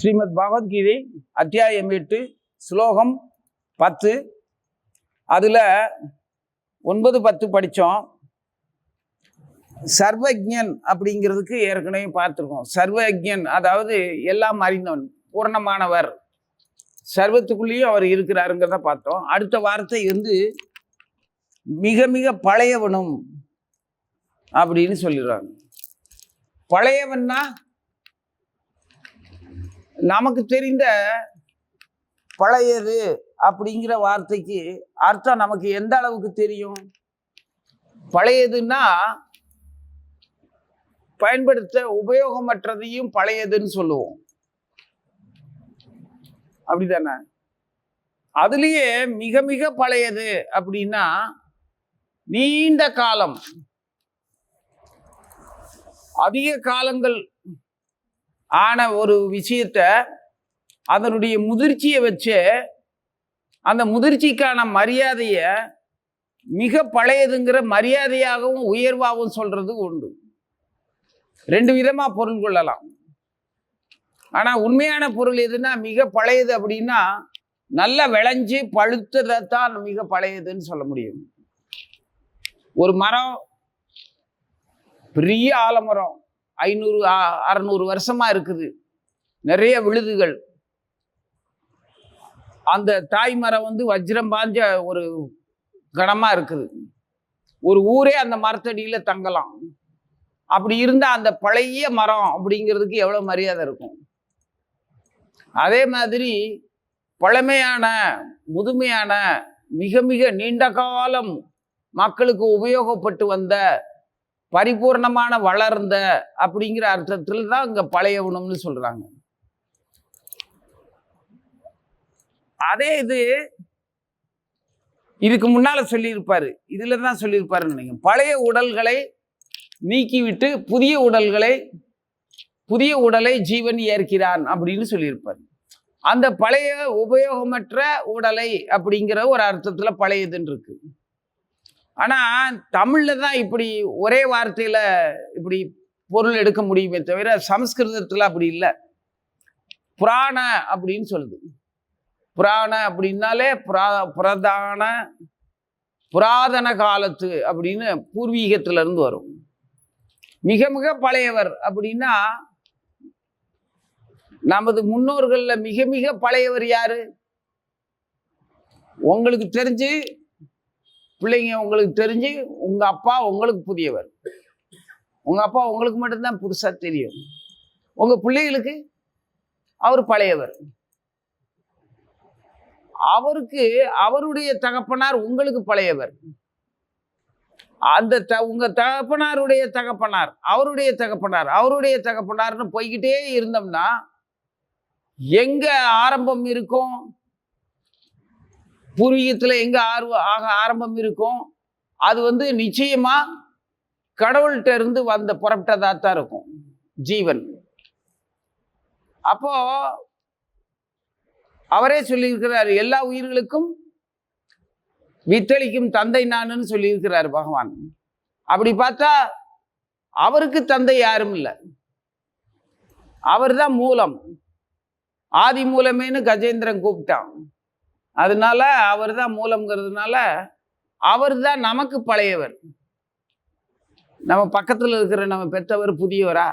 ஸ்ரீமத் பகவத்கீதை அத்தியாயம் எட்டு ஸ்லோகம் பத்து. அதில் ஒன்பது பத்து படித்தோம் சர்வஜன் அப்படிங்கிறதுக்கு ஏற்கனவே பார்த்துருக்கோம். சர்வஜன் அதாவது எல்லாம் அறிந்தவன் பூர்ணமானவர். சர்வத்துக்குள்ளேயும் அவர் இருக்கிறாருங்கிறத பார்த்தோம். அடுத்த வார்த்தை வந்து மிக மிக பழையவனும் அப்படின்னு சொல்லிடுறாங்க. பழையவன்னா நமக்கு தெரிந்த பழையது அப்படிங்கிற வார்த்தைக்கு அர்த்தம் நமக்கு எந்த அளவுக்கு தெரியும்? பழையதுன்னா பயன்படுத்த உபயோகமற்றதையும் பழையதுன்னு சொல்லுவோம். அப்படிதானே? அதுலேயே மிக மிக பழையது அப்படின்னா நீண்ட காலம் அதிக காலங்கள் ஆன ஒரு விஷயத்த அதனுடைய முதிர்ச்சியை வச்சு அந்த முதிர்ச்சிக்கான மரியாதையை மிக பழையதுங்கிற மரியாதையாகவும் உயர்வாகவும் சொல்றது உண்டு. ரெண்டு விதமாக பொருள் கொள்ளலாம். ஆனால் உண்மையான பொருள் எதுனா மிக பழையது அப்படின்னா நல்லா விளைஞ்சு பழுத்ததைத்தான் மிக பழையதுன்னு சொல்ல முடியும். ஒரு மரம் பெரிய ஆலமரம் ஐநூறு அறநூறு வருஷமா இருக்குது. நிறைய விழுதுகள். அந்த தாய் மரம் வந்து வஜ்ரம் பாஞ்ச ஒரு கனமா இருக்குது. ஒரு ஊரே அந்த மரத்தடியில் தங்கலாம். அப்படி இருந்தால் அந்த பழைய மரம் அப்படிங்கிறதுக்கு எவ்வளோ மரியாதை இருக்கும்? அதே மாதிரி பழமையான முதுமையான மிக மிக நீண்ட காலம் மக்களுக்கு உபயோகப்பட்டு வந்த பரிபூர்ணமான வளர்ந்த அப்படிங்கிற அர்த்தத்தில் தான் இங்க பழையவனம்னு சொல்கிறாங்க அதே இது இதுக்கு முன்னால சொல்லியிருப்பாரு. இதுல தான் சொல்லியிருப்பாருன்னு நினைக்கிறேன். பழைய உடல்களை நீக்கிவிட்டு புதிய உடல்களை புதிய உடலை ஜீவன் ஏற்கிறான் அப்படின்னு சொல்லியிருப்பார். அந்த பழைய உபயோகமற்ற உடலை அப்படிங்கிற ஒரு அர்த்தத்தில் பழையதுன்னு இருக்குது ஆனால் தமிழில் தான் இப்படி ஒரே வார்த்தையில் இப்படி பொருள் எடுக்க முடியுமே தவிர சமஸ்கிருதத்தில் அப்படி இல்லை. புராண அப்படின்னு சொல்லுது. புராண அப்படின்னாலே புரா புரதான புராதன காலத்து அப்படின்னு பூர்வீகத்திலிருந்து வரும். மிக மிக பழையவர் அப்படின்னா நமது முன்னோர்களில் மிக மிக பழையவர் யாரு? உங்களுக்கு தெரிஞ்சு பிள்ளைங்க உங்களுக்கு தெரிஞ்சு உங்க அப்பா உங்களுக்கு புதியவர். உங்க அப்பா உங்களுக்கு மட்டும்தான் புதுசா தெரியும். உங்க பிள்ளைகளுக்கு அவர் பழையவர். அவருக்கு அவருடைய தகப்பனார் உங்களுக்கு பழையவர். அந்த த உங்க தகப்பனாருடைய தகப்பனார் அவருடைய தகப்பனார் அவருடைய தகப்பனார்னு போய்கிட்டே இருந்தோம்னா எங்க ஆரம்பம் இருக்கும்? பூர்வீகத்தில் எங்கே ஆர்வம் ஆக ஆரம்பம் இருக்கும். அது வந்து நிச்சயமாக கடவுள்கிட்ட இருந்து வந்த புறப்பட்டதாக தான் இருக்கும். ஜீவன். அப்போ அவரே சொல்லியிருக்கிறார் எல்லா உயிர்களுக்கும் வித்தளிக்கும் தந்தை நானுன்னு சொல்லியிருக்கிறார் பகவான். அப்படி பார்த்தா அவருக்கு தந்தை யாரும் இல்லை. அவர் தான் மூலம். ஆதி மூலமேன்னு கஜேந்திரன் கூப்பிட்டான். அதனால அவர் தான் மூலம்ங்கிறதுனால அவர் தான் நமக்கு பழையவர். நம்ம பக்கத்தில் இருக்கிற நம்ம பெற்றவர் புதியவரா?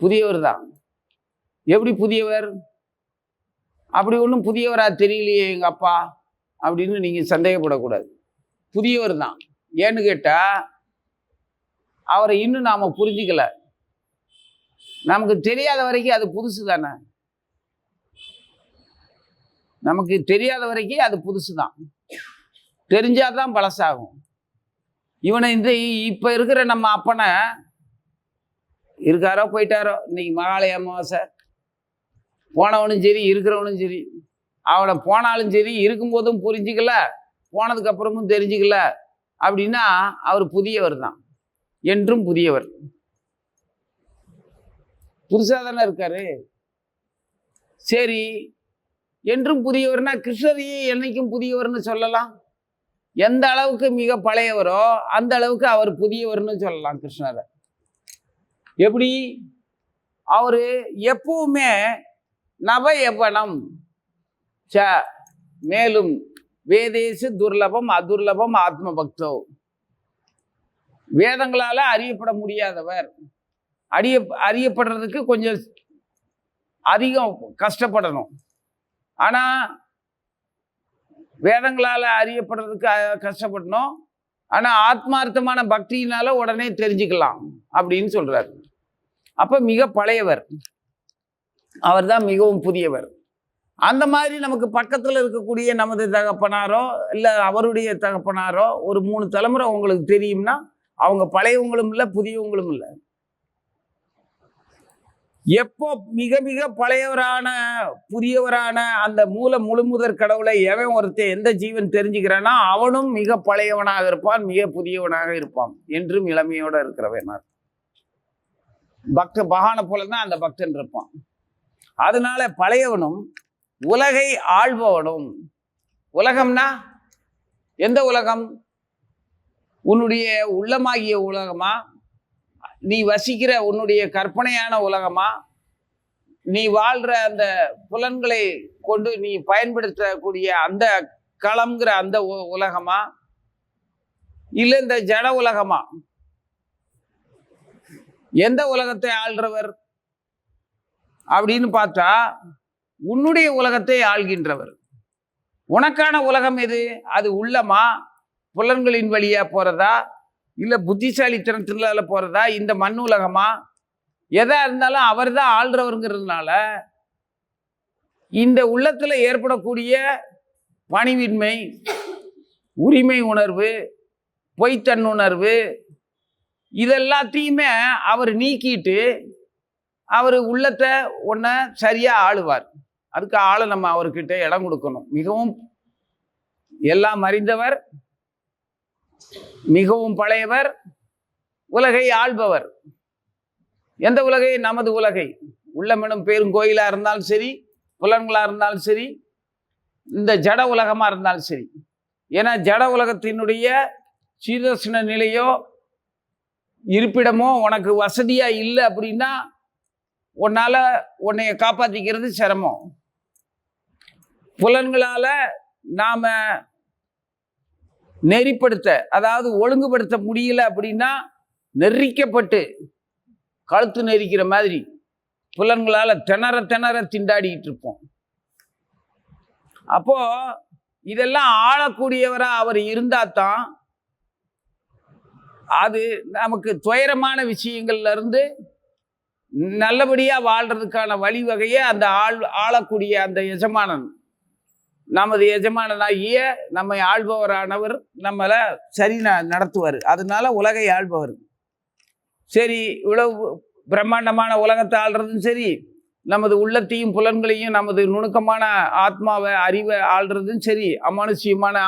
புதியவர் தான் எப்படி புதியவர்? அப்படி ஒன்றும் புதியவரா தெரியலையே எங்கள் அப்பா அப்படின்னு நீங்கள் சந்தேகப்படக்கூடாது. புதியவர் தான் ஏன்னு கேட்டால் அவரை இன்னும் நாம் புரிஞ்சிக்கல. நமக்கு தெரியாத வரைக்கும் அது புதுசு தானே நமக்கு தெரியாத வரைக்கும் அது புதுசு தான் தெரிஞ்சாதான் பழசாகும். இவனை இந்த இப்போ இருக்கிற நம்ம அப்பனை இருக்காரோ போயிட்டாரோ? இன்னைக்கு மகாலய அமாவாசை. போனவனும் சரி இருக்கிறவனும் சரி. அவனை போனாலும் சரி இருக்கும்போதும் புரிஞ்சிக்கல போனதுக்கு அப்புறமும் தெரிஞ்சுக்கல அப்படின்னா அவர் புதியவர் தான். என்றும் புதியவர். புதுசாக தானே இருக்காரு. சரி என்றும் புதியவர்னா கிருஷ்ணரையே என்னைக்கும் புதியவர்னு சொல்லலாம். எந்த அளவுக்கு மிக பழையவரோ அந்த அளவுக்கு அவர் புதியவர்னு சொல்லலாம் கிருஷ்ணரை. எப்படி? அவர் எப்பவுமே நவயவனம். ச மேலும் வேதேசு துர்லபம் அதுர்லபம் ஆத்ம பக்தோ வேதங்களால் அறியப்பட முடியாதவர். அறிய அறியப்படுறதுக்கு கொஞ்சம் அதிகம் கஷ்டப்படணும். ஆனால் வேதங்களால் அறியப்படுறதுக்கு கஷ்டப்படணும். ஆனால் ஆத்மார்த்தமான பக்தியினால உடனே தெரிஞ்சுக்கலாம் அப்படின்னு சொல்கிறார் அப்போ மிக பழையவர். அவர் தான் மிகவும் புதியவர். அந்த மாதிரி நமக்கு பக்கத்தில் இருக்கக்கூடிய நமது தகப்பனாரோ இல்லை அவருடைய தகப்பனாரோ ஒரு மூணு தலைமுறை உங்களுக்கு தெரியும்னா அவங்க பழையவங்களும் இல்லை புதியவங்களும் இல்லை. எப்போ மிக மிக பழையவரான புதியவரான அந்த மூல முழுமுதற் கடவுளை எவன் ஒருத்தன் எந்த ஜீவன் தெரிஞ்சுக்கிறானோ அவனும் மிக பழையவனாக இருப்பான் மிக புதியவனாக இருப்பான் என்றும் இளமையோட இருக்கிறவன் பக்த பகான போல தான் அந்த பக்தன் இருப்பான். அதனால பழையவனும் உலகை ஆள்பவனும் உலகம்னா எந்த உலகம்? உன்னுடைய உள்ளமாகிய உலகமா? நீ வசிக்கிற உன்னுடைய கற்பனையான உலகமா? நீ வாழ்ற அந்த புலன்களை கொண்டு நீ பயன்படுத்தக்கூடிய அந்த களம்ங்கிற அந்த உ- உலகமா? இல்லை இந்த ஜட உலகமா? எந்த உலகத்தை ஆள்றவர்? அப்படின்னு பார்த்தா உன்னுடைய உலகத்தை ஆள்கின்றவர். உனக்கான உலகம் எது? அது உள்ளமா? புலன்களின் வழியா போறதா? இல்ல புத்திசாலித்தனத்தினால போகிறதா இந்த மண் உலகமா? எதா இருந்தாலும் அவர் தான் ஆள்றவருங்கிறதுனால இந்த உள்ளத்தில் ஏற்படக்கூடிய பணிவின்மை உரிமை உணர்வு பொய்த்தன்னுணர்வு இதெல்லாத்தையுமே அவர் நீக்கிட்டு அவர் உள்ளத்தை ஒன்றை சரியாக ஆளுவார். அதுக்கு ஆளை நம்ம அவர்கிட்ட இடம் கொடுக்கணும். மிகவும் எல்லாம் அறிந்தவர் மிகவும் பழையவர் உலகை ஆள்பவர். எந்த உலகை? நமது உலகை. உள்ளமெனும் பெருங்கோயிலா இருந்தாலும் சரி புலன்களா இருந்தாலும் சரி இந்த ஜட உலகமா இருந்தாலும் சரி. ஏன்னா ஜட உலகத்தினுடைய சீதோஷ்ண நிலையோ இருப்பிடமோ உனக்கு வசதியா இல்லை அப்படின்னா உன்னால உன்னைய காப்பாத்திக்கிறது சிரமம். புலன்களால நாம நெறிப்படுத்த அதாவது ஒழுங்குபடுத்த முடியல அப்படின்னா நெறிக்கப்பட்டு கழுத்து நெரிக்கிற மாதிரி புலன்களால் திணற திணற திண்டாடிக்கிட்டு இருப்போம். அப்போ இதெல்லாம் ஆளக்கூடியவராக அவர் இருந்தால் தான் அது நமக்கு துயரமான விஷயங்கள்லேருந்து நல்லபடியாக வாழ்கிறதுக்கான வழிவகையை அந்த ஆள் ஆளக்கூடிய அந்த எஜமானன் நமது எஜமானனாகிய நம்மை ஆள்பவரானவர் நம்மளை சரி ந- நடத்துவார். அதனால உலகை ஆள்பவர். சரி இவ்வளவு பிரம்மாண்டமான உலகத்தை ஆள்றதும் சரி நமது உள்ளத்தையும் புலன்களையும் நமது நுணுக்கமான ஆத்மாவை அறிவை ஆள்றதும் சரி அமானுஷ்யமான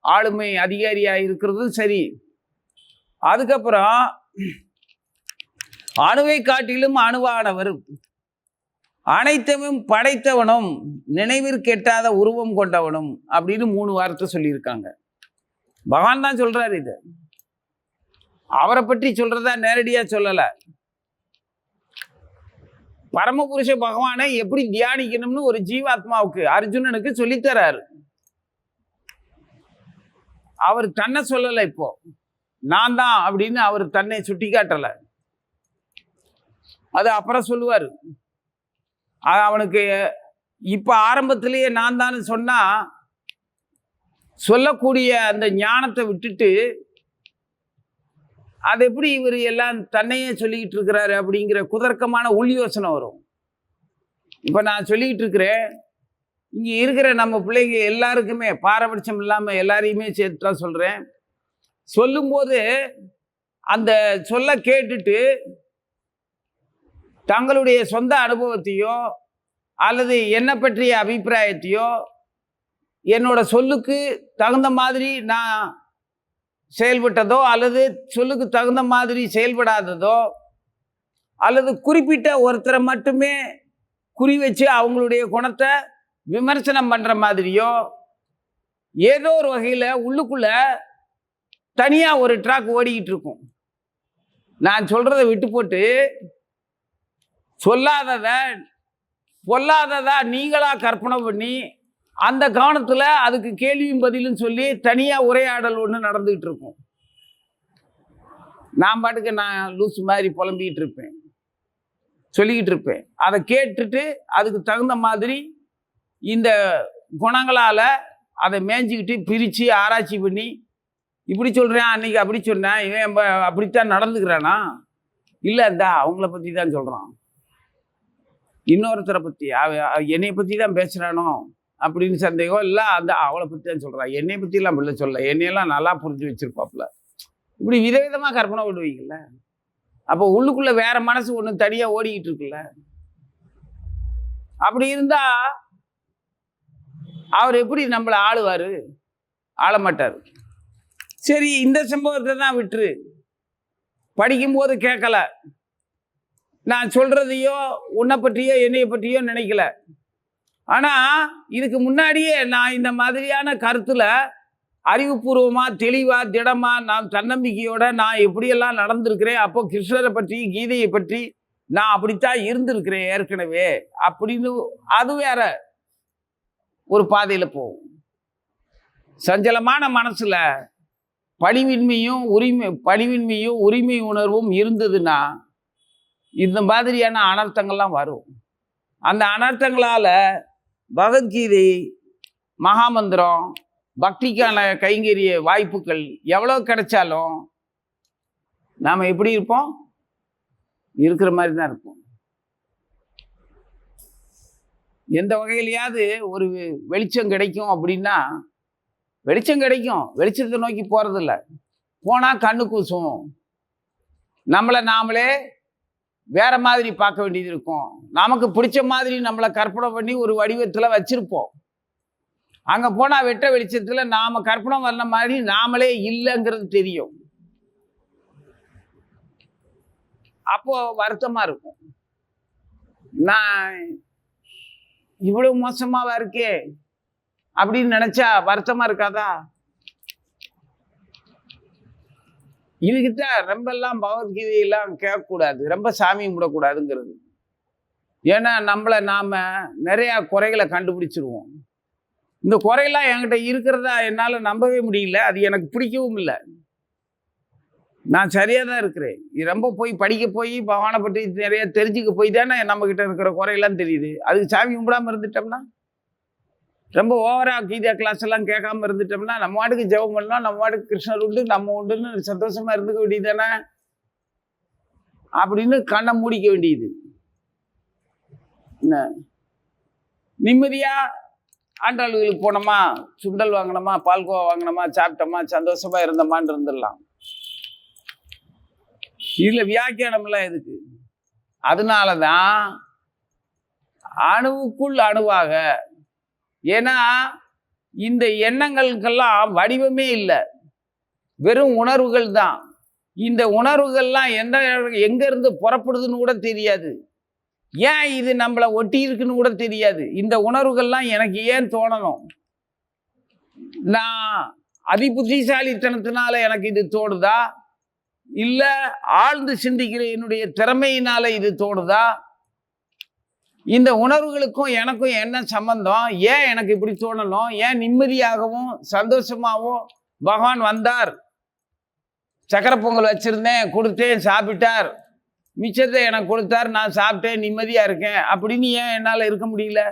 ஆளுமை அதிகாரியாக இருக்கிறதும் சரி. அதுக்கப்புறம் அணுவை காட்டிலும் அணுவானவர். அனைத்தையும் படைத்தவனும் நினைவிற்கெட்டாத உருவம் கொண்டவனும் அப்படின்னு மூணு வார்த்தை சொல்லியிருக்காங்க. பகவான் தான் சொல்றாரு இது. அவரை பற்றி சொல்கிறதா நேரடியா சொல்லலை. பரமபுருஷ பகவானை எப்படி தியானிக்கணும்னு ஒரு ஜீவாத்மாவுக்கு அர்ஜுனனுக்கு சொல்லித்தராரு. அவர் தன்னை சொல்லலை இப்போ. நான் தான் அப்படின்னு அவர் தன்னை சுட்டி காட்டலை அது அப்புறம் சொல்லுவார். அவனுக்கு இப்போ ஆரம்பத்திலேயே நான் தான் சொன்னால் சொல்லக்கூடிய அந்த ஞானத்தை விட்டுட்டு அது எப்படி இவர் எல்லாம் தன்னையே சொல்லிக்கிட்டு இருக்கிறாரு அப்படிங்கிற குதர்க்கமான உள் யோசனை வரும். இப்போ நான் சொல்லிக்கிட்டு இருக்கிறேன் இங்கே இருக்கிற நம்ம பிள்ளைங்க எல்லாருக்குமே பாரபட்சம் இல்லாமல் எல்லாரையுமே சேர்த்து தான் சொல்கிறேன் சொல்லும்போது அந்த சொல்ல கேட்டுட்டு தங்களுடைய சொந்த அனுபவத்தையோ அல்லது என்னை பற்றிய அபிப்பிராயத்தையோ என்னோட சொல்லுக்கு தகுந்த மாதிரி நான் செயல்பட்டதோ அல்லது சொல்லுக்கு தகுந்த மாதிரி செயல்படாததோ அல்லது குறிப்பிட்ட ஒருத்தரை மட்டுமே குறி வச்சு அவங்களுடைய குணத்தை விமர்சனம் பண்ணுற மாதிரியோ ஏதோ ஒரு வகையில் உள்ளுக்குள்ள தனியாக ஒரு ட்ராக் ஓடிக்கிட்டு இருக்கும். நான் சொல்கிறத விட்டு போட்டு சொல்லாதத பொல்லாததா நீங்களா கற்பனை பண்ணி அந்த கவனத்தில் அதுக்கு கேள்வியும் பதிலும் சொல்லி தனியாக உரையாடல் ஒன்று நடந்துகிட்டு இருக்கும். நான் பாட்டுக்கு நான் லூஸ் மாதிரி புலம்பிக்கிட்டு இருப்பேன். சொல்லிக்கிட்டு இருப்பேன். அதை கேட்டுட்டு அதுக்கு தகுந்த மாதிரி இந்த குணங்களால் அதை மேய்ஞ்சிக்கிட்டு பிரித்து ஆராய்ச்சி பண்ணி இப்படி சொல்கிறேன் அன்றைக்கி அப்படி சொன்னேன் இவன் அப்படித்தான் நடந்துக்கிறானா? இல்லை இந்த அவங்கள பற்றி தான் சொல்கிறான் இன்னொருத்தரை பற்றி அவ என்னை பற்றி தான் பேசுகிறானோ அப்படின்னு சந்தேகம் இல்லை அந்த அவளை பற்றி தான் சொல்கிறான் என்னை பற்றிலாம் பிள்ளை சொல்ல. என்னையெல்லாம் நல்லா புரிஞ்சு வச்சிருப்பாப்புல. இப்படி விதவிதமாக கற்பனை விடுவீங்கல்ல அப்போ உள்ளுக்குள்ளே வேற மனசு ஒன்று தனியாக ஓடிக்கிட்டு இருக்குல்ல. அப்படி இருந்தால் அவர் எப்படி நம்மளை ஆளுவார்? ஆள மாட்டார் சரி இந்த சம்பவத்தை தான் விட்டுரு. படிக்கும்போது கேட்கல. நான் சொல்கிறதையோ உன்னை பற்றியோ என்னைய பற்றியோ நினைக்கல. ஆனால் இதுக்கு முன்னாடியே நான் இந்த மாதிரியான கருத்தில் அறிவுபூர்வமாக தெளிவாக திடமாக நான் தன்னம்பிக்கையோட நான் எப்படியெல்லாம் நடந்திருக்கிறேன் அப்போ கிருஷ்ணரை பற்றி கீதையை பற்றி நான் அப்படித்தான் இருந்திருக்கிறேன் ஏற்கனவே அப்படின்னு அது வேற ஒரு பாதையில் போகும். சஞ்சலமான மனசில் பணிவின்மையும் உரிமை பணிவின்மையும் உரிமை உணர்வும் இருந்ததுன்னா இந்த மாதிரியான அனர்த்தங்கள்லாம் வரும். அந்த அனர்த்தங்களால் பகவத்கீதை மகாமந்திரம் பக்திக்கான கைங்கரிய வாய்ப்புகள் எவ்வளோ கிடைச்சாலும் நாம் எப்படி இருப்போம்? இருக்கிற மாதிரி தான் இருப்போம். எந்த வகையிலையாவது ஒரு வெளிச்சம் கிடைக்கும் அப்படின்னா வெளிச்சம் கிடைக்கும். வெளிச்சத்தை நோக்கி போகிறதில்ல போனால் கண்ணு கூசும். நம்மளை நாமளே வேற மாதிரி பார்க்க வேண்டியது இருக்கும். நமக்கு பிடிச்ச மாதிரி நம்மளை கற்பனை பண்ணி ஒரு வடிவத்தில் வச்சிருப்போம். அங்கே போனால் வெட்ட வெளிச்சத்தில் நாம் கற்பனை வர்ற மாதிரி நாமளே இல்லைங்கிறது தெரியும். அப்போ வருத்தமாக இருக்கும். நான் இவ்வளோ மோசமாக இருக்கே? அப்படின்னு நினச்சா வருத்தமாக இருக்காதா? இதுகிட்ட ரொம்ப எல்லாம் பகவத்கீதையெல்லாம் கேட்கக்கூடாது. ரொம்ப சாமி கும்பிடக்கூடாதுங்கிறது. ஏன்னா நம்மளை நாம் நிறையா குறைகளை கண்டுபிடிச்சிருவோம். இந்த குறையெல்லாம் என்கிட்ட இருக்கிறதா என்னால் நம்பவே முடியல. அது எனக்கு பிடிக்கவும் இல்லை. நான் சரியாக தான் இருக்கிறேன். இது ரொம்ப போய் படிக்க போய் பகவானை பற்றி நிறைய தெரிஞ்சுக்க போய் தானே நம்மக்கிட்ட இருக்கிற குறையெல்லாம் தெரியுது. அதுக்கு சாமி கும்பிடாம இருந்துட்டோம்னா? ரொம்ப ஓவரா கீதா கிளாஸ் எல்லாம் கேட்காம இருந்துட்டோம்னா நம்ம வாட்டுக்கு ஜெபம் பண்ணலாம் நம்ம வாட்டுக்கு கிருஷ்ணர் உண்டு நம்ம உண்டுன்னு சந்தோஷமா இருந்துக்க வேண்டியது தானே அப்படின்னு கண்ணை மூடிக்க வேண்டியது. என்ன? நிம்மதியா ஆண்டாளுகளுக்கு போனோமா? சுண்டல் வாங்கினோமா? பால்கோவா வாங்கினோமா? சாப்பிட்டோமா? சந்தோஷமா இருந்தோமான்னு இருந்துடலாம். இதுல வியாக்கியானம்லாம் எதுக்கு? அதனால தான் அணுவுக்குள் அணுவாக ஏன்னா இந்த எண்ணங்களுக்கெல்லாம் வடிவமே இல்லை. வெறும் உணர்வுகள் தான். இந்த உணர்வுகள்லாம் எந்த எங்கேருந்து புறப்படுதுன்னு கூட தெரியாது. ஏன் இது நம்மளை ஒட்டி இருக்குன்னு கூட தெரியாது. இந்த உணர்வுகள்லாம் எனக்கு ஏன் தோணணும்? நான் அதிபுத்திசாலித்தனத்தினால எனக்கு இது தோணுதா? இல்லை ஆழ்ந்து சிந்திக்கிற என்னுடைய திறமையினால இது தோணுதா? இந்த உணர்வுகளுக்கும் எனக்கும் என்ன சம்பந்தம்? ஏன் எனக்கு இப்படி தோணணும்? ஏன் நிம்மதியாகவும் சந்தோஷமாகவும் பகவான் வந்தார்? சக்கரை பொங்கல் வச்சுருந்தேன் கொடுத்தேன் சாப்பிட்டார். மிச்சத்தை எனக்கு கொடுத்தார் நான் சாப்பிட்டேன் நிம்மதியாக இருக்கேன். அப்படின்னு ஏன் என்னால் இருக்க முடியல?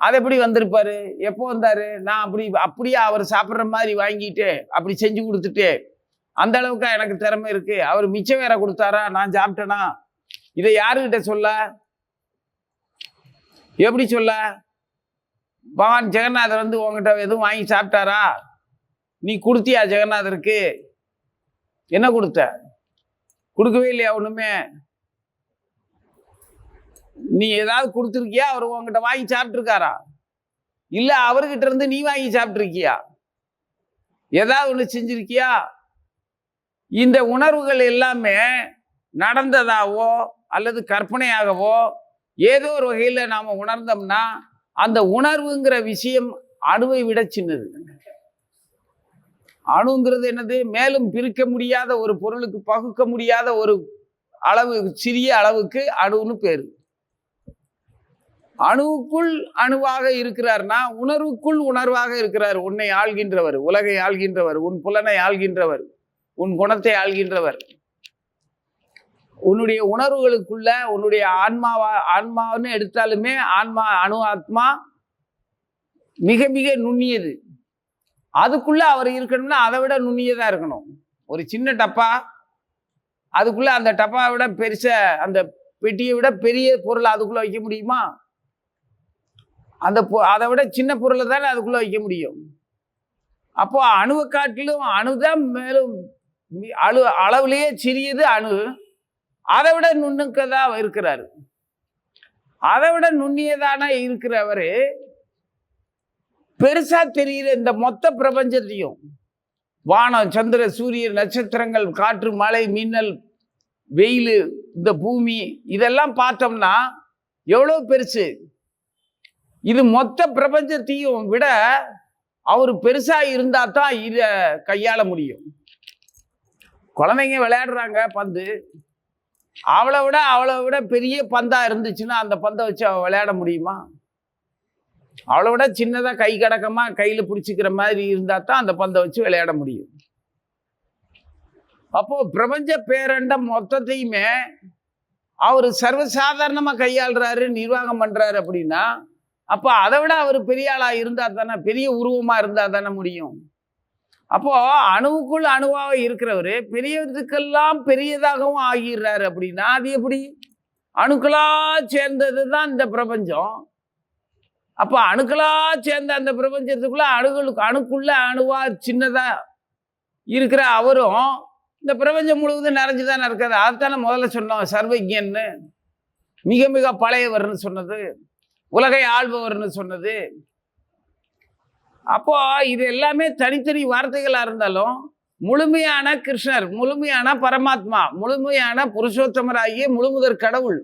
அது எப்படி வந்திருப்பாரு? எப்போ வந்தார்? நான் அப்படி அப்படியே அவர் சாப்பிட்ற மாதிரி வாங்கிட்டு அப்படி செஞ்சு கொடுத்துட்டு அந்த அளவுக்கு எனக்கு திறமை இருக்குது அவர் மிச்சம் வேற கொடுத்தாரா? நான் சாப்பிட்டேனா? இதை யாருக்கிட்ட சொல்ல? எப்படி சொல்ல? பகவான் ஜெகநாதர் வந்து உங்ககிட்ட எதுவும் வாங்கி சாப்பிட்டாரா? நீ கொடுத்தியா ஜெகநாதருக்கு? என்ன கொடுத்த? கொடுக்கவே இல்லையா ஒன்றுமே நீ ஏதாவது கொடுத்துருக்கியா? அவர் உங்ககிட்ட வாங்கி சாப்பிட்ருக்காரா இல்லை அவர்கிட்ட இருந்து நீ வாங்கி சாப்பிட்ருக்கியா ஏதாவது ஒன்று செஞ்சிருக்கியா? இந்த உணர்வுகள் எல்லாமே நடந்ததாவோ அல்லது கற்பனையாகவோ ஏதோ ஒரு வகையில் நாம் உணர்ந்தோம்னா அந்த உணர்வுங்கிற விஷயம் அணுவை விட சின்னது. அணுங்கிறது என்னது? மேலும் பிரிக்க முடியாத ஒரு பொருளுக்கு பகுக்க முடியாத ஒரு அளவு சிறிய அளவுக்கு அணுன்னு பேரு. அணுவுக்குள் அணுவாக இருக்கிறார்னா உணர்வுக்குள் உணர்வாக இருக்கிறார். உன்னை ஆள்கின்றவர் உலகை ஆள்கின்றவர் உன் புலனை ஆள்கின்றவர் உன் குணத்தை ஆள்கின்றவர். உன்னுடைய உணர்வுகளுக்குள்ள உன்னுடைய ஆன்மாவா ஆன்மான்னு எடுத்தாலுமே ஆன்மா அணு ஆத்மா மிக மிக நுண்ணியது. அதுக்குள்ளே அவர் இருக்கணும்னா அதை விட நுண்ணியதாக இருக்கணும். ஒரு சின்ன டப்பா அதுக்குள்ளே அந்த டப்பாவை விட பெருச அந்த பெட்டியை விட பெரிய பொருளை அதுக்குள்ளே வைக்க முடியுமா? அந்த பொ- அதை விட சின்ன பொருளை தானே அதுக்குள்ளே வைக்க முடியும். அப்போது அணுவை காட்டிலும் அணுதான் மேலும் அழு அளவுலேயே சிறியது அணு. அதை விட நுண்ணுக்கதா இருக்கிறாரு. அதை விட நுண்ணியதான இருக்கிறவர் பெருசா தெரிகிற இந்த மொத்த பிரபஞ்சத்தையும் வானம் சந்திர சூரியன் நட்சத்திரங்கள் காற்று மழை மின்னல் வெயில் இந்த பூமி இதெல்லாம் பார்த்தோம்னா எவ்வளோ பெருசு. இது மொத்த பிரபஞ்சத்தையும் விட அவர் பெருசாக இருந்தால் தான் இதை கையாள முடியும். குழந்தைங்க விளையாடுறாங்க பந்து. அவளை விட அவளை விட பெரிய பந்தா இருந்துச்சுன்னா அந்த பந்தை வச்சு அவ விளையாட முடியுமா? அவளை விட சின்னதா கை கடக்கமா கையில பிடிச்சிக்கிற மாதிரி இருந்தால் தான் அந்த பந்தை வச்சு விளையாட முடியும். அப்போ பிரபஞ்ச பேரண்டம் மொத்தத்தையுமே அவர் சர்வசாதாரணமாக கையாளுறாரு நிர்வாகம் பண்றாரு அப்படின்னா அப்போ அதை விட அவர் பெரிய ஆளா இருந்தா தானே பெரிய உருவமா இருந்தா தானே முடியும்? அப்போ அணுவுக்குள் அணுவாக இருக்கிறவர் பெரியதுக்கெல்லாம் பெரியதாகவும் ஆகிடுறாரு அப்படின்னா அது எப்படி? அணுக்களா சேர்ந்தது தான் இந்த பிரபஞ்சம். அப்போ அணுக்களா சேர்ந்த அந்த பிரபஞ்சத்துக்குள்ள அணுகளுக்கு அணுக்குள்ள அணுவா சின்னதா இருக்கிற அவரும் இந்த பிரபஞ்சம் முழுவதும் நிறைஞ்சு தானே இருக்காது அதுதானே முதல்ல சொன்னோம் சர்வஜன்னு மிக மிக பழையவர்னு சொன்னது உலகை ஆள்பவர்னு சொன்னது. அப்போ இது எல்லாமே தனித்தனி வார்த்தைகளாக இருந்தாலும் முழுமையான கிருஷ்ணர் முழுமையான பரமாத்மா முழுமையான புருஷோத்தமராகிய முழுமுதற் கடவுள்.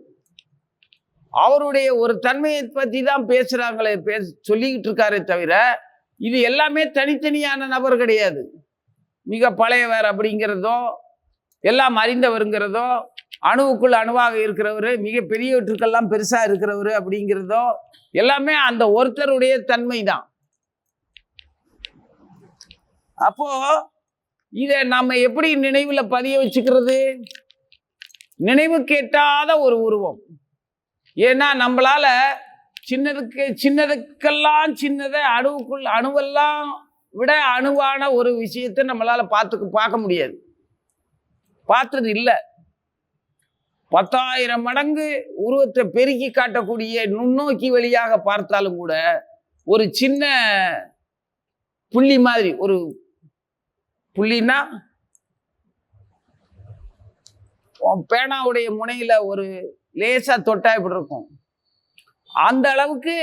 அவருடைய ஒரு தன்மையை பற்றி தான் பேசுகிறாங்களே பேச சொல்லிக்கிட்டு இருக்காரே தவிர இது எல்லாமே தனித்தனியான நபர் கிடையாது. மிக பழையவர் அப்படிங்கிறதோ எல்லாம் அறிந்தவருங்கிறதோ அணுவுக்குள் அணுவாக இருக்கிறவர் மிக பெரியவற்றுக்கெல்லாம் பெருசாக இருக்கிறவர் அப்படிங்கிறதோ எல்லாமே அந்த ஒருத்தருடைய தன்மை தான். அப்போ இதை நம்ம எப்படி நினைவில் பதிய வச்சுக்கிறது? நினைவு கேட்டாத ஒரு உருவம். ஏன்னா நம்மளால சின்னதுக்கு சின்னதுக்கெல்லாம் சின்னதை அணுவுக்குள் அணுவெல்லாம் விட அணுவான ஒரு விஷயத்தை நம்மளால் பார்த்துக்கு பார்க்க முடியாது. பார்த்தது இல்லை. பத்தாயிரம் மடங்கு உருவத்தை பெருக்கி காட்டக்கூடிய நுண்ணோக்கி வழியாக பார்த்தாலும் கூட ஒரு சின்ன புள்ளி மாதிரி ஒரு புள்ளினா உன் பேனாவுடைய முனையில் ஒரு லேசாக தொட்டா இப்படி இருக்கும்? அந்த அளவுக்கு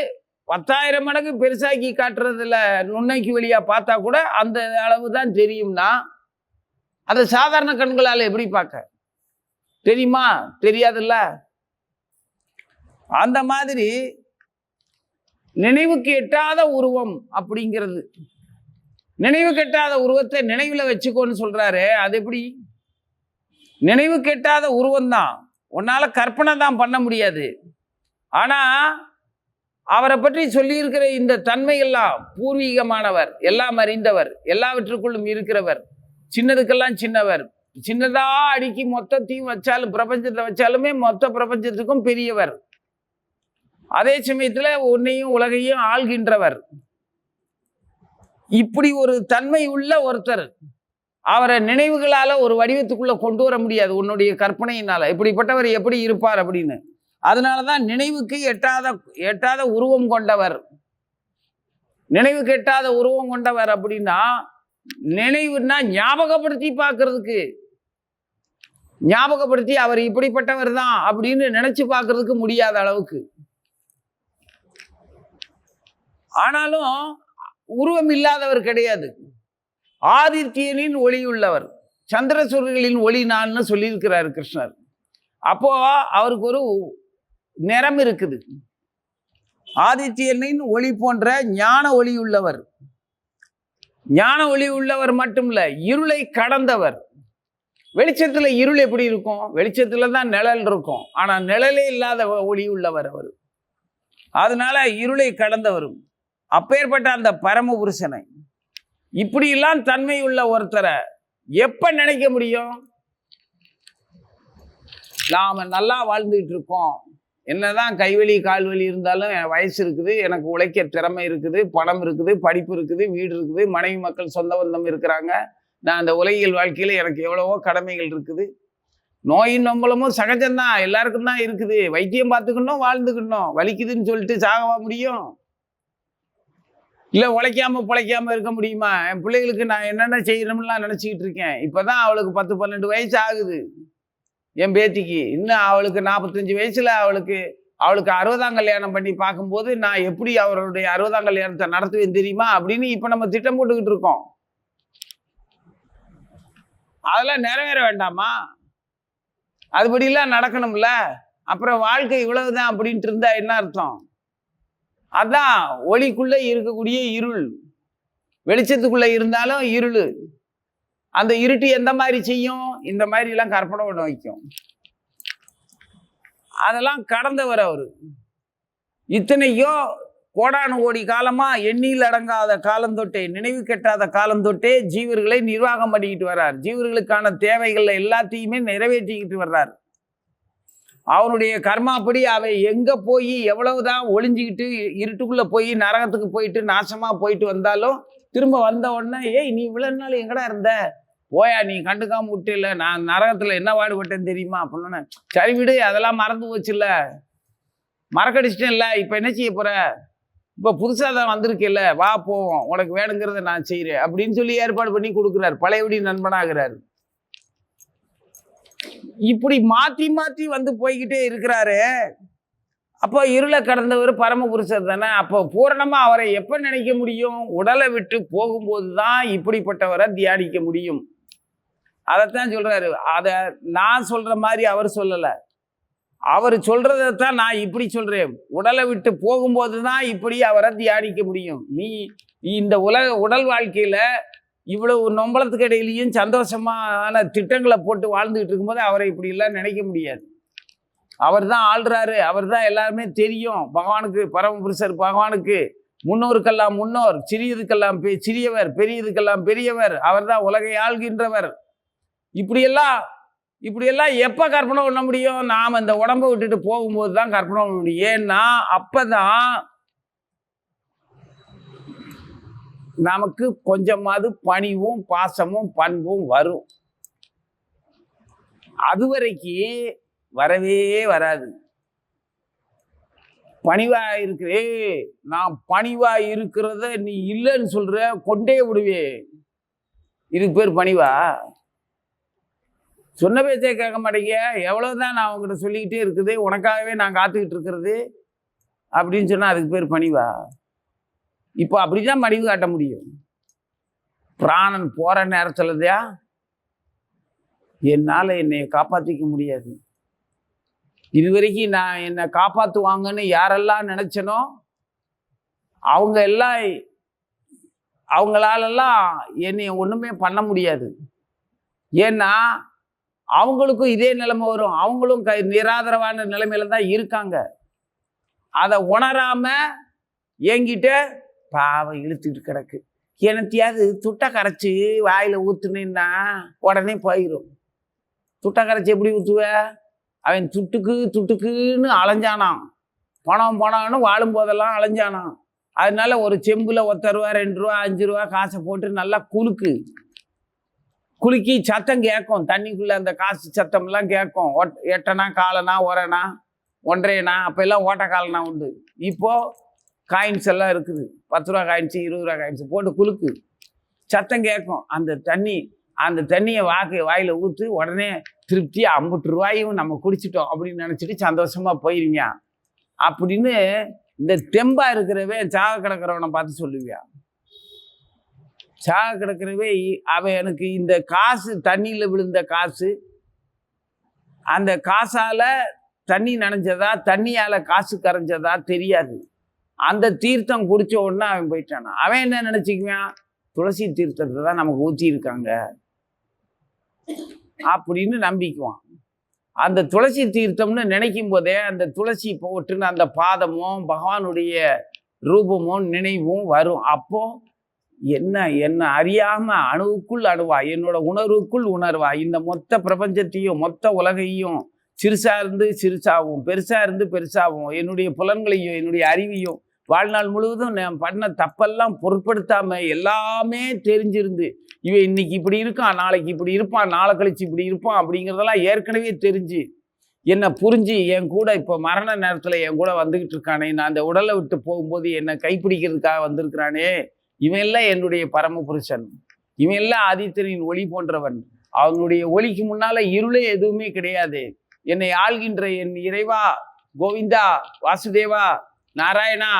பத்தாயிரம் மடங்கு பெருசாக்கி காட்டுறதுல நுண்ணோக்கி வழியாக பார்த்தா கூட அந்த அளவு தான் தெரியும்னா அதை சாதாரண கண்களால் எப்படி பார்க்க? தெரியுமா? தெரியாதுல்ல? அந்த மாதிரி நினைவுக்கு எட்டாத உருவம் அப்படிங்கிறது. நினைவு கெட்டாத உருவத்தை நினைவில் வச்சுக்கோன்னு சொல்கிறாரு அது எப்படி? நினைவு கெட்டாத உருவம் தான் கற்பனை தான் பண்ண முடியாது. ஆனால் அவரை பற்றி சொல்லியிருக்கிற இந்த தன்மையெல்லாம் பூர்வீகமானவர் எல்லாம் அறிந்தவர் எல்லாவற்றுக்குள்ளும் இருக்கிறவர் சின்னதுக்கெல்லாம் சின்னவர் சின்னதாக அடுக்கி மொத்தத்தையும் வச்சாலும் பிரபஞ்சத்தை வச்சாலுமே மொத்த பிரபஞ்சத்துக்கும் பெரியவர். அதே சமயத்தில் உன்னையும் உலகையும் ஆள்கின்றவர். இப்படி ஒரு தன்மை உள்ள ஒருத்தர் அவரை நினைவுகளால் ஒரு வடிவத்துக்குள்ள கொண்டு வர முடியாது உன்னுடைய கற்பனையினால். இப்படிப்பட்டவர் எப்படி இருப்பார் அப்படின்னு? அதனால தான் நினைவுக்கு எட்டாத எட்டாத உருவம் கொண்டவர். நினைவுக்கு எட்டாத உருவம் கொண்டவர் அப்படின்னா நினைவுன்னா ஞாபகப்படுத்தி பார்க்கறதுக்கு. ஞாபகப்படுத்தி அவர் இப்படிப்பட்டவர் தான் அப்படின்னு நினைச்சு பார்க்கறதுக்கு முடியாத அளவுக்கு. ஆனாலும் உருவம் இல்லாதவர் கிடையாது. ஆதித்யனின் ஒளி உள்ளவர் சந்திரசூரியர்களின் ஒளி நான்னு சொல்லியிருக்கிறார் கிருஷ்ணர். அப்போ அவருக்கு ஒரு நிறம் இருக்குது. ஆதித்யனின் ஒளி போன்ற ஞான ஒளி உள்ளவர் ஞான ஒளி உள்ளவர் மட்டும் இல்லை இருளை கடந்தவர். வெளிச்சத்தில் இருள் எப்படி இருக்கும்? வெளிச்சத்தில் தான் நிழல் இருக்கும். ஆனால் நிழலே இல்லாத ஒளி உள்ளவர் அவர். அதனால இருளை கடந்தவரும். அப்பேற்பட்ட அந்த பரமபுருஷனை. இப்படியெல்லாம் தன்மை உள்ள ஒருத்தரை எப்ப நினைக்க முடியும்? நாம நல்லா வாழ்ந்துட்டு இருக்கோம். என்னதான் கைவலி கால்வலி இருந்தாலும் என் வயசு இருக்குது எனக்கு உழைக்க திறமை இருக்குது பணம் இருக்குது படிப்பு இருக்குது வீடு இருக்குது மனைவி மக்கள் சொந்த பந்தம் இருக்கிறாங்க. நான் அந்த உலகியல் வாழ்க்கையில் எனக்கு எவ்வளவோ கடமைகள் இருக்குது. நோயின் நம்பளமும் சகஜம்தான். எல்லாருக்கும் தான் இருக்குது. வைத்தியம் பார்த்துக்கணும் வாழ்ந்துக்கணும். வலிக்குதுன்னு சொல்லிட்டு சாகவா முடியும்? இல்லை உழைக்காம பிழைக்காம இருக்க முடியுமா? என் பிள்ளைகளுக்கு நான் என்னென்ன செய்யணும்லாம் நினச்சிக்கிட்டு இருக்கேன். இப்போ தான் அவளுக்கு பத்து பன்னெண்டு வயசு ஆகுது. என் பேத்திக்கு. இன்னும் அவளுக்கு நாற்பத்தஞ்சு வயசில் அவளுக்கு அவளுக்கு அறுபதாம் கல்யாணம் பண்ணி பார்க்கும்போது நான் எப்படி அவருடைய அறுபதாம் கல்யாணத்தை நடத்துவேன் தெரியுமா? அப்படின்னு இப்போ நம்ம திட்டம் போட்டுக்கிட்டு இருக்கோம். அதெல்லாம் நிறைவேற வேண்டாமா? அதுபடிலாம் நடக்கணும்ல. அப்புறம் வாழ்க்கை இவ்வளவுதான் அப்படின்ட்டு இருந்தா என்ன அர்த்தம்? அதான் ஒளிக்குள்ள இருக்கக்கூடிய இருள். வெளிச்சத்துக்குள்ள இருந்தாலும் இருள். அந்த இருட்டு எந்த மாதிரி செய்யும்? இந்த மாதிரிலாம் கற்பனை பண்ண வைக்கும். அதெல்லாம் கடந்தவர் அவர். இத்தனையோ கோடானு கோடி காலமாக எண்ணில் அடங்காத காலம் தொட்டே நினைவு கெட்டாத காலம் தொட்டே ஜீவர்களை நிர்வாகம் பண்ணிக்கிட்டு வர்றார். ஜீவர்களுக்கான தேவைகளை எல்லாத்தையுமே நிறைவேற்றிக்கிட்டு வர்றார். அவனுடைய கர்மாப்படி அவன் எங்கே போய் எவ்வளவுதான் ஒளிஞ்சுக்கிட்டு இருட்டுக்குள்ளே போய் நரகத்துக்கு போயிட்டு நாசமாக போயிட்டு வந்தாலும் திரும்ப வந்த உடனே ஏய் நீ இவ்வளோ நாள் எங்கடா இருந்த? போயா நீ கண்டுக்காம விட்டில்ல நான் நரகத்தில் என்ன பாடுபட்டேன்னு தெரியுமா? அப்படின்னு சரி விடு அதெல்லாம் மறந்து போச்சுல்ல மறக்கடிச்சிட்டேன்ல. இப்போ என்ன செய்ய போகிற இப்போ புதுசாக தான் வந்திருக்கேல்ல. வா போவோம். உனக்கு வேணுங்கிறத நான் செய்கிறேன் அப்படின்னு சொல்லி ஏற்பாடு பண்ணி கொடுக்குறாரு. பழையபடி நண்பனாகிறாரு. இப்படி மாற்றி மாற்றி வந்து போய்கிட்டே இருக்கிறாரு. அப்போ இருளை கடந்தவர் பரமபுருஷர் தானே. அப்போ பூரணமாக அவரை எப்போ நினைக்க முடியும்? உடலை விட்டு போகும்போது தான் இப்படிப்பட்டவரை தியானிக்க முடியும். அதைத்தான் சொல்கிறாரு அதை நான் சொல்கிற மாதிரி அவர் சொல்லலை. அவர் சொல்றதைத்தான் நான் இப்படி சொல்கிறேன் உடலை விட்டு போகும்போது தான் இப்படி அவரை தியானிக்க முடியும். நீ நீ இந்த உலக உடல் வாழ்க்கையில் இவ்வளவு நொம்பளத்துக்கு இடையிலையும் சந்தோஷமான திட்டங்களை போட்டு வாழ்ந்துகிட்டு இருக்கும்போது அவரை இப்படி எல்லாம் நினைக்க முடியாது. அவர் தான் ஆள்றாரு. அவர் தான் எல்லாருமே தெரியும். பகவானுக்கு பரமபுருஷர் பகவானுக்கு முன்னோருக்கெல்லாம் முன்னோர் சிறியதுக்கெல்லாம் பெ- சிறியவர் பெரியதுக்கெல்லாம் பெரியவர் அவர் தான் உலகை ஆள்கின்றவர். இப்படியெல்லாம் இப்படியெல்லாம் எப்போ கற்பனை பண்ண முடியும்? நாம் இந்த உடம்பை விட்டுட்டு போகும்போது தான் கற்பனை பண்ண முடியும். ஏன்னா அப்பதான் நமக்கு கொஞ்சமாவது பணிவும் பாசமும் பண்பும் வரும். அதுவரைக்கு வரவே வராது. பணிவா இருக்கிறே நான் பணிவா இருக்கிறத நீ இல்லைன்னு சொல்ற கொண்டே விடுவே. இதுக்கு பேர் பணிவா? சொன்ன பேச்சே கேட்க மாட்டேங்க. எவ்வளவுதான் நான் உங்ககிட்ட சொல்லிக்கிட்டே இருக்குது உனக்காகவே நான் காத்துக்கிட்டு இருக்கிறது அப்படின்னு சொன்னால் அதுக்கு பேர் பணிவா? இப்போ அப்படி தான் மடிவு காட்ட முடியும். பிராணன் போகிற நேரத்தில் தான் என்னால் என்னை காப்பாற்றிக்க முடியாது. இதுவரைக்கும் நான் என்னை காப்பாற்றுவாங்கன்னு யாரெல்லாம் நினச்சனோ அவங்க எல்லாம் அவங்களாலெல்லாம் என்னை ஒன்றுமே பண்ண முடியாது. ஏன்னா அவங்களுக்கும் இதே நிலைமை வரும். அவங்களும் கை நிராதரவான நிலைமையில தான் இருக்காங்க. அதை உணராமல் என்கிட்ட பாவம் இழுத்துட்டு கிடக்கு. எனத்தையாவது துட்டை கரைச்சி வாயில் ஊத்துனேன்னா உடனே போயிடும் துட்டை கரைச்சி எப்படி ஊற்றுவ அவன் துட்டுக்கு துட்டுக்குன்னு அலைஞ்சானான் பணம் பணம்னு வாழும் போதெல்லாம் அலைஞ்சானான் அதனால ஒரு செம்பில் ஒத்த ரூபா ரெண்டு ரூபா அஞ்சு ரூபா காசை போட்டு நல்லா குலுக்கு. குலுக்கி சத்தம் கேட்கும். தண்ணிக்குள்ளே அந்த காசு சத்தம்லாம் கேட்கும். ஒட் எட்டனா காலனா ஒரணா ஒன்றையனா அப்போ எல்லாம் ஓட்டக்காலனா காலனா உண்டு. இப்போது காயின்ஸ் எல்லாம் இருக்குது. பத்து ரூபா காயின்ஸு இருபது ரூபா காயின்ஸு போட்டு குலுக்கு. சத்தம் கேட்கும். அந்த தண்ணி அந்த தண்ணியை வாக்கு வாயில் ஊற்று உடனே திருப்தி ஐம்பது ரூபாயும் நம்ம குடிச்சிட்டோம் அப்படின்னு நினச்சிட்டு சந்தோஷமாக போயிருவியா? அப்படின்னு இந்த தெம்பா இருக்கிறவன் சாக கிடக்கிறவனை பார்த்து சொல்லுவியா? சாக கிடக்கிறவே அவன் எனக்கு இந்த காசு தண்ணியில் விழுந்த காசு அந்த காசால தண்ணி நனைஞ்சதா தண்ணியால் காசு கரைஞ்சதா தெரியாது. அந்த தீர்த்தம் குடித்த உடனே அவன் போயிட்டானா. அவன் என்ன நினச்சிக்குவான்? துளசி தீர்த்தத்தை தான் நமக்கு ஊற்றியிருக்காங்க அப்படின்னு நம்பிக்குவான். அந்த துளசி தீர்த்தம்னு நினைக்கும் போதே அந்த துளசி போட்டுன்னு அந்த பாதமும் பகவானுடைய ரூபமும் நினைவும் வரும். அப்போ என்ன என்ன அறியாம அணுவுக்குள் அணுவா என்னோட உணர்வுக்குள் உணர்வா. இந்த மொத்த பிரபஞ்சத்தையும் மொத்த உலகையும் சிறுசா இருந்து சிறுசாவும் பெருசா இருந்து பெருசாகவும் என்னுடைய புலன்களையும் என்னுடைய அறிவையும் வாழ்நாள் முழுவதும் நான் பண்ண தப்பெல்லாம் பொருட்படுத்தாமல் எல்லாமே தெரிஞ்சிருந்து இவன் இன்னைக்கு இப்படி இருக்கான் நாளைக்கு இப்படி இருப்பான் நாளை கழிச்சு இப்படி இருப்பான் அப்படிங்கிறதெல்லாம் ஏற்கனவே தெரிஞ்சு என்னை புரிஞ்சு என் கூட இப்போ மரண நேரத்தில் என் கூட வந்துக்கிட்டு இருக்கானே நான் அந்த உடலை விட்டு போகும்போது என்னை கைப்பிடிக்கிறதுக்காக வந்திருக்கிறானே இவன் எல்லாம் என்னுடைய பரம புருஷன் இவன் எல்லாம் ஆதித்தனின் ஒளி போன்றவன். அவனுடைய ஒளிக்கு முன்னால் இருளே எதுவுமே கிடையாது. என்னை ஆள்கின்ற என் இறைவா கோவிந்தா வாசுதேவா நாராயணா?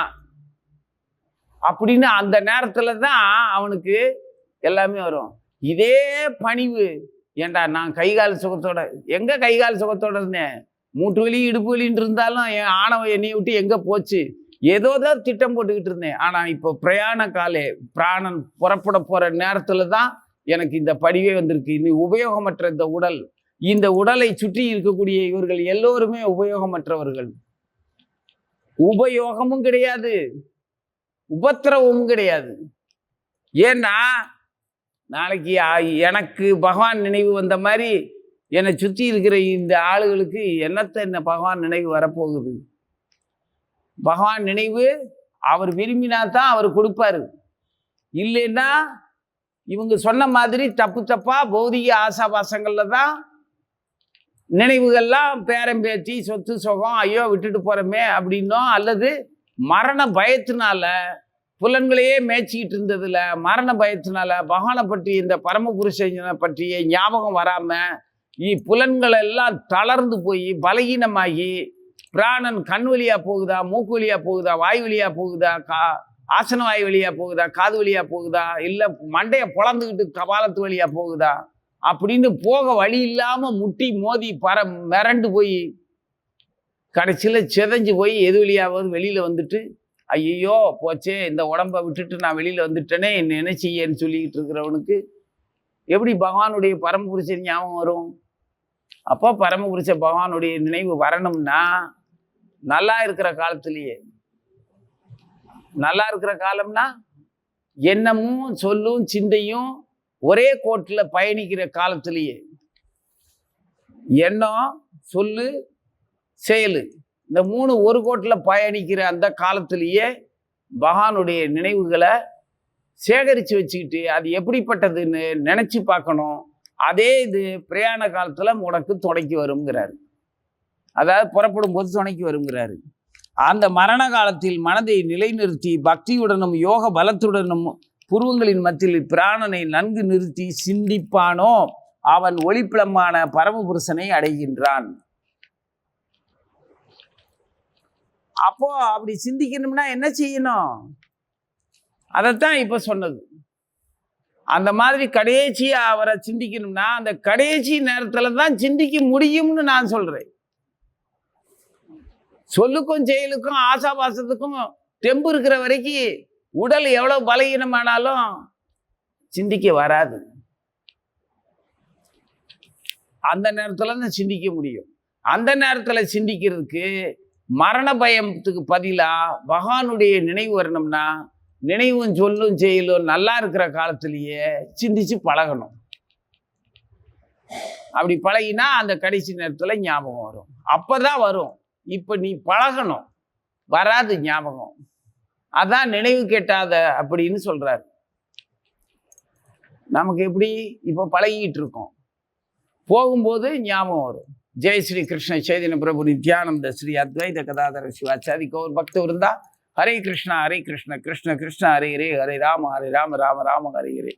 அப்படின்னு அந்த நேரத்தில் தான் அவனுக்கு எல்லாமே வரும். இதே பணிவு. ஏண்டா நான் கைகால் சுகத்தோட எங்கே கைகால் சுகத்தோட இருந்தேன்? மூட்டு வலி இடுப்பு வலின்னு இருந்தாலும் என் ஆணவம் என்னைய விட்டு எங்கே போச்சு? ஏதோ தான் திட்டம் போட்டுக்கிட்டு இருந்தேன். ஆனால் இப்போ பிரயாண காலே பிராணன் புறப்பட போகிற நேரத்தில் தான் எனக்கு இந்த படிவே வந்திருக்கு. இது உபயோகமற்ற இந்த உடல் இந்த உடலை சுற்றி இருக்கக்கூடிய இவர்கள் எல்லோருமே உபயோகமற்றவர்கள். உபயோகமும் கிடையாது. உபத்திரவமும் கிடையாது. ஏன்னா நாளைக்கு ஆ- எனக்கு பகவான் நினைவு வந்த மாதிரி என்னை சுற்றி இருக்கிற இந்த ஆளுகளுக்கு என்னத்தை என்ன பகவான் நினைவு வரப்போகுது? பகவான் நினைவு அவர் விரும்பினா தான் அவர் கொடுப்பாரு. இல்லைன்னா இவங்க சொன்ன மாதிரி தப்பு தப்பாக பௌதிக ஆசாபாசங்களில் தான் நினைவுகள்லாம் பேரம் பேத்தி சொத்து சுகம் ஐயோ விட்டுட்டு போகிறோமே அப்படின்னோ அல்லது மரண பயத்தினால புலன்களையே மேய்ச்சிக்கிட்டு இருந்ததுல மரண பயத்தினால பகவானை பற்றி இந்த பரமபுருஷனை பற்றிய ஞாபகம் வராமல் இ எல்லாம் தளர்ந்து போய் பலகீனமாகி பிராணன் கண் வழியாக போகுதா மூக்கு வழியாக போகுதா வாய் வழியாக போகுதா கா ஆசன வாய் வழியாக போகுதா காது வழியாக போகுதா இல்லை மண்டையை பொழந்துக்கிட்டு கபாலத்து வழியாக போகுதா? அப்படின்னு போக வழி இல்லாமல் முட்டி மோதி பர மிரண்டு போய் கடைசியில் சிதைஞ்சு போய் எது வழியாவது வெளியில் வந்துட்டு ஐயோ போச்சே இந்த உடம்ப விட்டுட்டு நான் வெளியில் வந்துட்டேனே என்ன என்ன செய்யன்னு சொல்லிக்கிட்டு இருக்கிறவனுக்கு எப்படி பகவானுடைய பரமபுருஷன் ஞாபகம் வரும்? அப்போ பரமபுருஷ பகவானுடைய நினைவு வரணும்னா நல்லா இருக்கிற காலத்திலேயே நல்லா இருக்கிற காலம்னா எண்ணமும் சொல்லும் சிந்தையும் ஒரே கோட்டில் பயணிக்கிற காலத்திலேயே. எண்ணம் சொல்லு செயலு. இந்த மூணு ஒரு கோட்டில் பயணிக்கிற அந்த காலத்திலேயே பகவானுடைய நினைவுகளை சேகரித்து வச்சுக்கிட்டு அது எப்படிப்பட்டதுன்னு நினச்சி பார்க்கணும். அதே இது பிரயாண காலத்தில் உனக்கு துணைக்கு வருங்கிறாரு அதாவது புறப்படும் போது துணைக்கு வருங்கிறாரு அந்த மரண காலத்தில் மனதை நிலைநிறுத்தி பக்தியுடனும் யோக பலத்துடனும் புருவங்களின் மத்தியில் பிராணனை நன்கு நிறுத்தி சிந்திப்பானோ அவன் ஒளிப்பிளமான பரமபுருஷனை அடைகின்றான். அப்போ அப்படி சிந்திக்கணும்னா என்ன செய்யணும்? அதைத்தான் இப்போ சொன்னது. அந்த மாதிரி கடைசியாக அவரை சிந்திக்கணும்னா அந்த கடைசி நேரத்தில் தான் சிந்திக்க முடியும்னு நான் சொல்கிறேன் சொல்லுக்கும் செயலுக்கும் ஆசாபாசத்துக்கும் தெம்பு இருக்கிற வரைக்கும் உடல் எவ்வளவு பலகீனமானாலும் சிந்திக்க வராது. அந்த நேரத்துல தான் சிந்திக்க முடியும். அந்த நேரத்துல சிந்திக்கிறதுக்கு மரண பயத்துக்கு பதிலா பகவானுடைய நினைவு வரணும்னா நினைவும் சொல்லும் செயலும் நல்லா இருக்கிற காலத்திலேயே சிந்திச்சு பழகணும். அப்படி பழகினா அந்த கடைசி நேரத்துல ஞாபகம் வரும். அப்பதான் வரும். இப்ப நீ பழகணும். வராது ஞாபகம். அதான் நினைவு கேட்டாத அப்படின்னு சொல்றாரு. நமக்கு எப்படி? இப்போ பழகிட்டு இருக்கோம் போகும்போது ஞாபகம் வரும். ஜெய் ஸ்ரீ கிருஷ்ண சைதன்ய பிரபு நித்யானந்த ஸ்ரீ அத்வைத கதாதர சிவாச்சாரிக்கு ஒரு பக்தர் இருந்தா ஹரே கிருஷ்ணா ஹரே கிருஷ்ண கிருஷ்ண கிருஷ்ண ஹரே ஹரே ஹரே ராம ஹரே ராம ராம ராம ஹரே ஹரே.